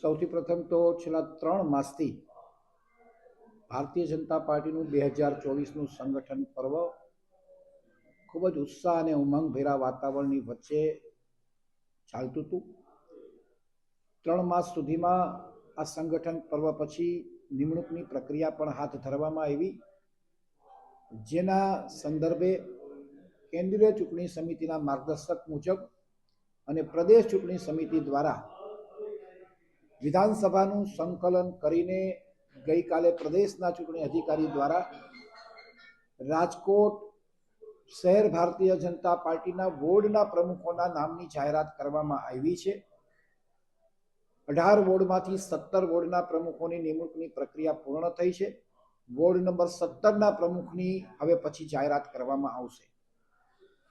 સૌથી પ્રથમ તો છેલ્લા ત્રણ માસથી ભારતીય જનતા પાર્ટીનું બે હજાર ચોવીસનું સંગઠન પર્વ ખૂબ જ ઉત્સાહ અને ઉમંગભેરા વાતાવરણની વચ્ચે ચાલતું હતું. ત્રણ માસ સુધીમાં આ સંગઠન પર્વ પછી નિમણૂકની પ્રક્રિયા પણ હાથ ધરવામાં આવી. જેના સંદર્ભે કેન્દ્રીય ચૂંટણી સમિતિના માર્ગદર્શક મુજબ અને પ્રદેશ ચૂંટણી સમિતિ દ્વારા વિધાનસભાનું સંકલન કરીને ગઈકાલે પ્રદેશના ચૂંટણી અધિકારી દ્વારા રાજકોટ શહેર ભારતીય જનતા પાર્ટીના વોર્ડના પ્રમુખોના નામની જાહેરાત કરવામાં આવી છે. અઢાર વોર્ડમાંથી સત્તર વોર્ડના પ્રમુખોની નિમણૂકની પ્રક્રિયા પૂર્ણ થઈ છે. વોર્ડ નંબર સત્તરના પ્રમુખની હવે પછી જાહેરાત કરવામાં આવશે.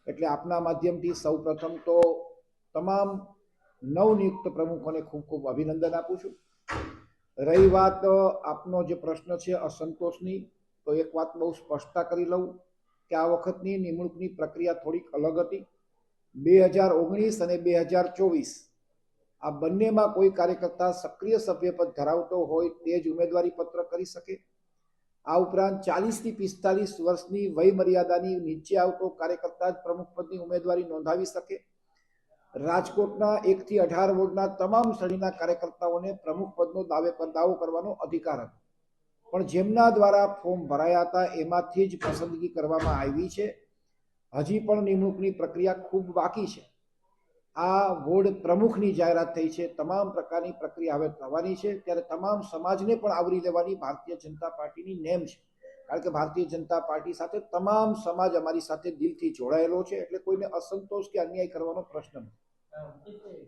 એટલે આપના માધ્યમથી સૌ પ્રથમ તો તમામ નવનિયુક્ત પ્રમુખોને ખૂબ ખૂબ અભિનંદન આપું છું. રહી વાત આપનો જે પ્રશ્ન છે અસંતોષની, તો એક વાત બહુ સ્પષ્ટતા કરી લઉં કે આ વખતની નિમણૂકની પ્રક્રિયા થોડીક અલગ હતી. બે હજાર ઓગણીસ અને બે હજાર ચોવીસ આ બંનેમાં કોઈ કાર્યકર્તા સક્રિય સભ્યપદ ધરાવતો હોય તે જ ઉમેદવારી પત્ર કરી શકે. આ ઉપરાંત ચાલીસથી પિસ્તાલીસ વર્ષની વયમર્યાદાની નીચે આવતો કાર્યકર્તા જ પ્રમુખ પદની ઉમેદવારી નોંધાવી શકે. રાજકોટના એકથી અઢાર વોર્ડના તમામ શ્રેણીના કાર્યકર્તાઓને પ્રમુખ પદનો દાવે પર દાવો કરવાનો અધિકાર હતો. પણ જેમના દ્વારા ફોર્મ ભરાયા હતા, એમાંથી જ પસંદગી કરવામાં આવી છે. હજી પણ નિમણૂકની પ્રક્રિયા ખૂબ બાકી છે. આ વોર્ડ પ્રમુખની જાહેરાત થઈ છે. તમામ પ્રકારની પ્રક્રિયા હવે થવાની છે. ત્યારે તમામ સમાજને પણ આવરી લેવાની ભારતીય જનતા પાર્ટીની નેમ છે. કારણ કે ભારતીય જનતા પાર્ટી સાથે તમામ સમાજ અમારી સાથે દિલથી જોડાયેલો છે. એટલે કોઈને અસંતોષ કે અન્યાય કરવાનો પ્રશ્ન નથી. um, if they